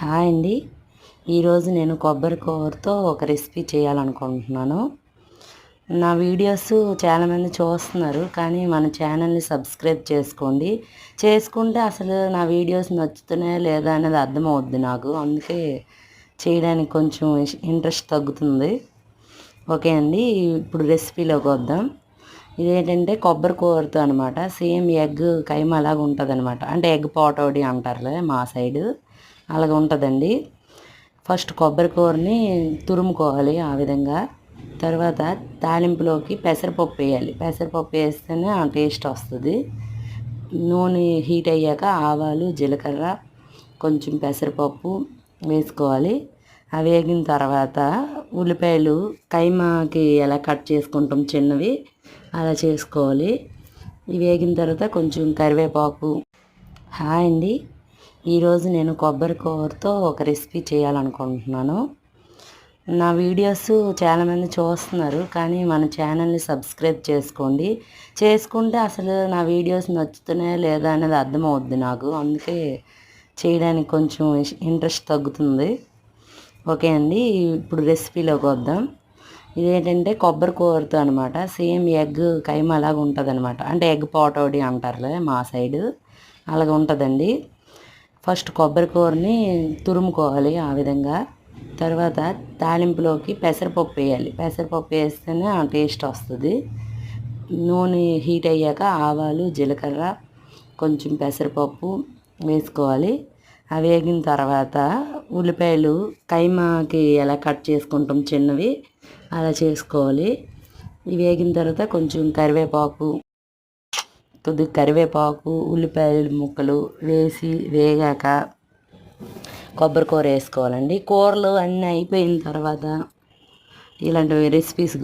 Hi అండి. ఈరోజు నేను కొబ్బరి కూరతో ఒక రెసిపీ చేయాలనుకుంటున్నాను. నా వీడియోస్ చాలామంది చూస్తున్నారు కానీ మన ఛానల్ని సబ్స్క్రైబ్ చేసుకోండి. చేసుకుంటే అసలు నా వీడియోస్ నచ్చుతున్నాయా లేదా అనేది అర్థమవుద్ది నాకు. అందుకే చేయడానికి కొంచెం ఇంట్రెస్ట్ తగ్గుతుంది. ఓకే అండి ఇప్పుడు రెసిపీలోకి వద్దాం. ఇదేంటంటే కొబ్బరి కూరతో అనమాట. సేమ్ ఎగ్ కైమ అలాగా ఉంటుంది అనమాట అంటే ఎగ్ పోటోడి అంటారులే మా సైడు. అలాగ ఉంటుందండి. ఫస్ట్ కొబ్బరి కూరని తురుముకోవాలి ఆ విధంగా. తర్వాత తాలింపులోకి పెసరపప్పు వేయాలి. పెసరపప్పు వేస్తేనే ఆ టేస్ట్ వస్తుంది. నూనె హీట్ అయ్యాక ఆవాలు జీలకర్ర కొంచెం పెసరపప్పు వేసుకోవాలి. అవి వేగిన తర్వాత ఉల్లిపాయలు కైమాకి ఎలా కట్ చేసుకుంటాం చిన్నవి అలా చేసుకోవాలి. ఇవి వేగిన తర్వాత కొంచెం కరివేపాకు. హాయ్ అండి. ఈరోజు నేను కొబ్బరి కూరతో ఒక రెసిపీ చేయాలనుకుంటున్నాను. నా వీడియోస్ చాలామంది చూస్తున్నారు కానీ మన ఛానల్ని సబ్స్క్రైబ్ చేసుకోండి. చేసుకుంటే అసలు నా వీడియోస్ నచ్చుతున్నాయా లేదా అనేది అర్థమవుద్ది నాకు. అందుకే చేయడానికి కొంచెం ఇంట్రెస్ట్ తగ్గుతుంది. ఓకే అండి ఇప్పుడు రెసిపీలోకి వద్దాం. ఇదేంటంటే కొబ్బరి కూరతో అనమాట సేమ్ ఎగ్ కైమ అలాగ ఉంటుంది అనమాట అంటే ఎగ్ పోటోడి అంటారులే మా సైడు. అలాగ ఉంటుందండి. ఫస్ట్ కొబ్బరి కూరని తురుముకోవాలి ఆ విధంగా. తర్వాత తాలింపులోకి పెసరపప్పు వేయాలి. పెసరపప్పు వేస్తేనే ఆ టేస్ట్ వస్తుంది. నూనె హీట్ అయ్యాక ఆవాలు జీలకర్ర కొంచెం పెసరపప్పు వేసుకోవాలి. అవి వేగిన తర్వాత ఉల్లిపాయలు కైమాకి ఎలా కట్ చేసుకుంటాం చిన్నవి అలా చేసుకోవాలి. ఇవి వేగిన తర్వాత కొంచెం కరివేపాకు కొద్దిగా కరివేపాకు ఉల్లిపాయలు ముక్కలు వేసి వేగాక కొబ్బరి కూర వేసుకోవాలండి. కూరలు అన్నీ అయిపోయిన తర్వాత ఇలాంటి రెసిపీస్